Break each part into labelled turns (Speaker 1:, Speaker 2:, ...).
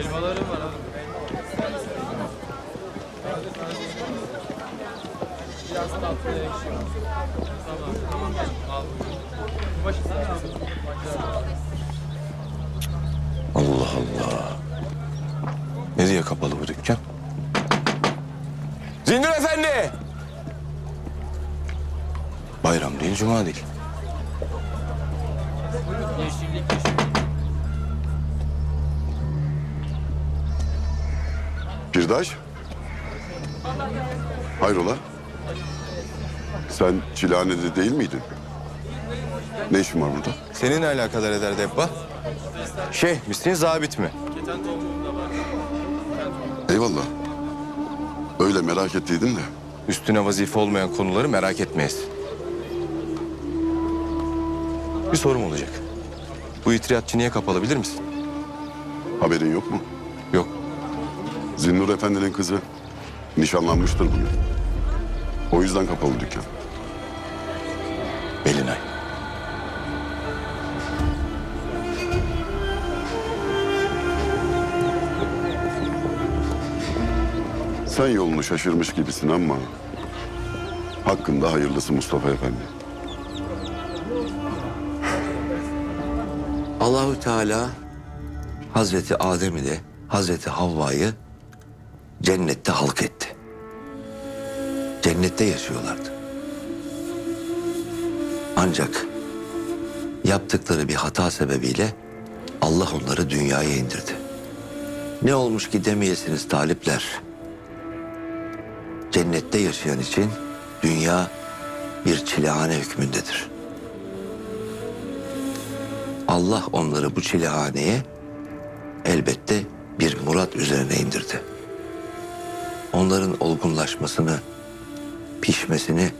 Speaker 1: Elmalarım var. Biraz tatlı ekşi. Tamam. Al.
Speaker 2: Allah Allah. Ne diye kapalı bu dükkan? Zindur Efendi! Bayram değil, cuma değil.
Speaker 3: Pirdaş. Hayrola? Sen Çilehane'de değil miydin? Ne işin var burada?
Speaker 2: Seni ne alakadar eder Debba? Şey, misin zabit mi?
Speaker 3: Eyvallah. Öyle merak ettiydim de.
Speaker 2: Üstüne vazife olmayan konuları merak etmeyiz. Bir sorum olacak. Bu itiriyatçı niye kapalı bilir misin?
Speaker 3: Haberin yok mu? Zinnur Efendi'nin kızı nişanlanmıştır bugün. O yüzden kapalı dükkan.
Speaker 2: Belinay.
Speaker 3: Sen yolunu şaşırmış gibisin ama... ...hakkında hayırlısı Mustafa Efendi.
Speaker 4: Allahü Teala Hazreti Adem ile Hazreti Havva'yı cennette halk etti. Cennette yaşıyorlardı. Ancak yaptıkları bir hata sebebiyle Allah onları dünyaya indirdi. Ne olmuş ki demeyesiniz talipler. Cennette yaşayan için dünya bir çilehane hükmündedir. Allah onları bu çilehaneye elbette bir murat üzerine indirdi. Onların olgunlaşmasını, pişmesini,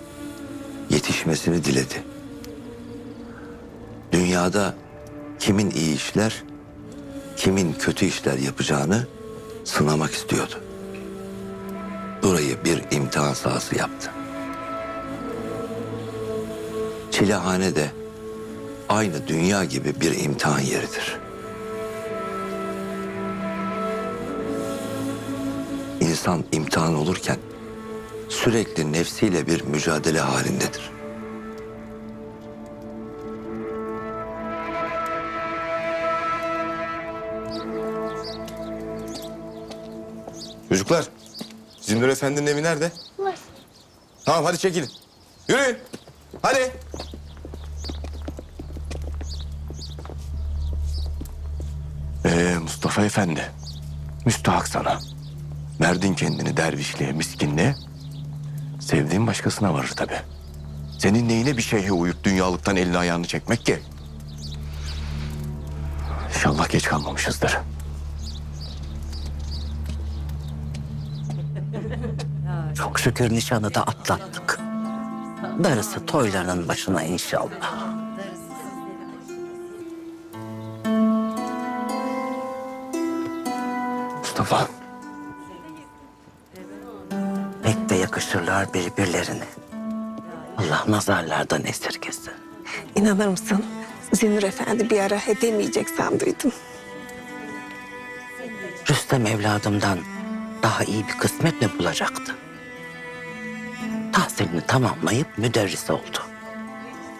Speaker 4: yetişmesini diledi. Dünyada kimin iyi işler, kimin kötü işler yapacağını sınamak istiyordu. Burayı bir imtihan sahası yaptı. Çilehane de aynı dünya gibi bir imtihan yeridir. İnsan imtihan olurken sürekli nefsiyle bir mücadele halindedir.
Speaker 2: Çocuklar, Zindur Efendi'nin evi nerede?
Speaker 5: Var.
Speaker 2: Tamam hadi çekilin. Yürüyün. Hadi. Ee Mustafa Efendi. Müstahak sana. Verdin kendini dervişliğe, miskinliğe. Sevdiğin başkasına varır tabii. Senin neyine bir şeyhe uyup dünyalıktan elini ayağını çekmek ki? İnşallah geç kalmamışızdır.
Speaker 6: Çok şükür nişanı da atlattık. Darısı toylarının başına inşallah.
Speaker 2: Mustafa.
Speaker 6: Yakışırlar birbirlerine. Allah nazarlardan esirgesin.
Speaker 7: İnanır mısın? Zinur Efendi bir ara edemeyecek sandım.
Speaker 6: Rüstem evladımdan daha iyi bir kısmet mi bulacaktı? Tahsilini tamamlayıp müderris oldu.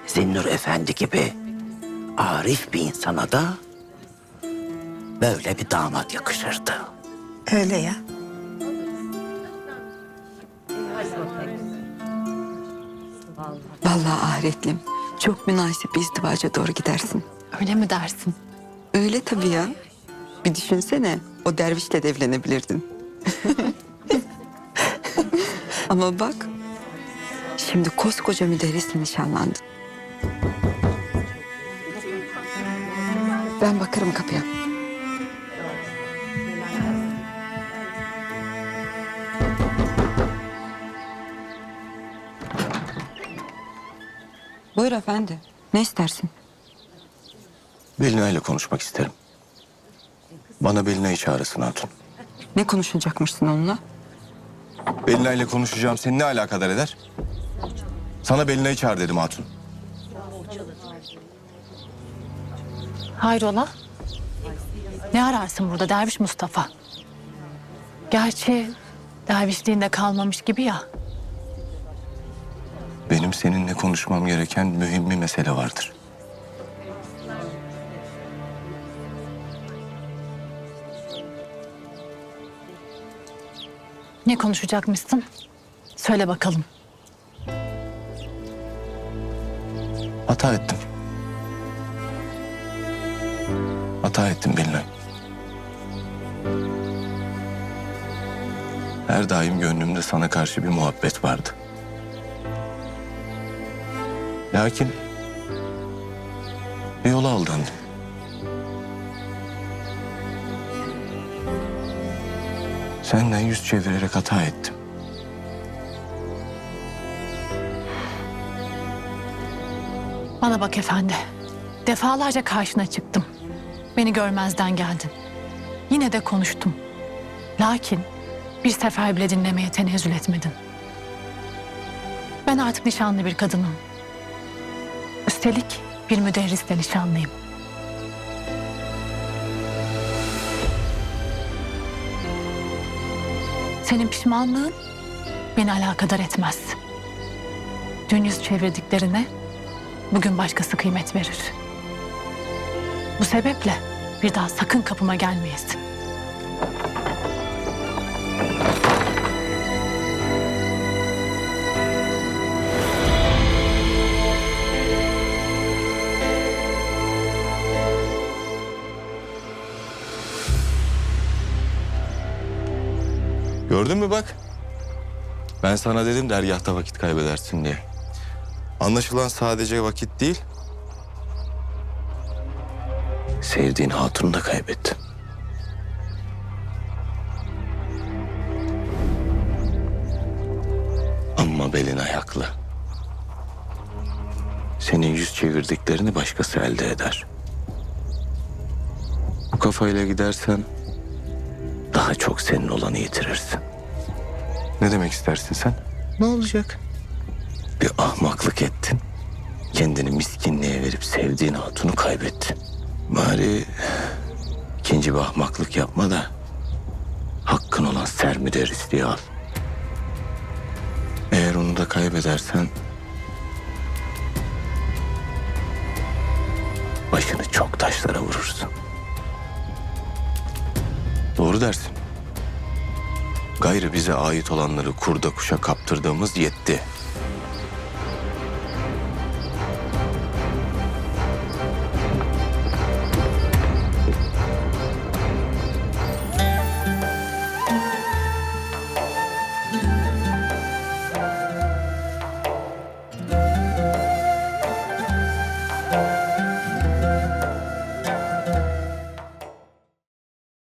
Speaker 6: Zinnur Efendi gibi arif bir insana da böyle bir damat yakışırdı.
Speaker 7: Öyle ya.
Speaker 8: Vallahi ahiretlim. Çok münasip bir izdivaca doğru gidersin.
Speaker 5: Öyle mi dersin?
Speaker 8: Öyle tabii ya. Bir düşünsene o dervişle de evlenebilirdin. Ama bak şimdi koskoca müderrisle nişanlandın. Ben bakarım kapıya. Buyur efendi. Ne istersin?
Speaker 2: Belina ile konuşmak isterim. Bana Belina'yı çağırırsın Hatun.
Speaker 8: Ne konuşacakmışsın onunla?
Speaker 2: Belina ile konuşacağım seni ne alakadar eder? Sana Belina'yı çağır dedim Hatun.
Speaker 5: Hayrola? Ne ararsın burada Derviş Mustafa? Gerçi dervişliğinde kalmamış gibi ya.
Speaker 2: Benim seninle konuşmam gereken mühim bir mesele vardır.
Speaker 5: Ne konuşacakmışsın? Söyle bakalım.
Speaker 2: Hata ettim. Hata ettim Belinay. Her daim gönlümde sana karşı bir muhabbet vardı. Lakin bir yola aldandım. Senden yüz çevirerek hata ettim.
Speaker 5: Bana bak efendi. Defalarca karşına çıktım. Beni görmezden geldin. Yine de konuştum. Lakin bir sefer bile dinlemeye tenezzül etmedin. Ben artık nişanlı bir kadınım. Üstelik bir müderrisle nişanlıyım. Senin pişmanlığın beni alakadar etmez. Dün yüz çevirdiklerine bugün başkası kıymet verir. Bu sebeple bir daha sakın kapıma gelmeyesin.
Speaker 2: Gördün mü bak? Ben sana dedim dergahta vakit kaybedersin diye. Anlaşılan sadece vakit değil. Sevdiğin hatunu da kaybettin. Ama belin ayaklı. Senin yüz çevirdiklerini başkası elde eder. Bu kafayla gidersen daha çok senin olanı yitirirsin. Ne demek istersin sen? Ne olacak? Bir ahmaklık ettin. Kendini miskinliğe verip sevdiğin hatunu kaybettin. Bari ikinci bir ahmaklık yapma da hakkın olan sermüderrisliği al. Eğer onu da kaybedersen başını çok taşlara vurursun. Doğru dersin. Gayrı bize ait olanları kurda kuşa kaptırdığımız yetti.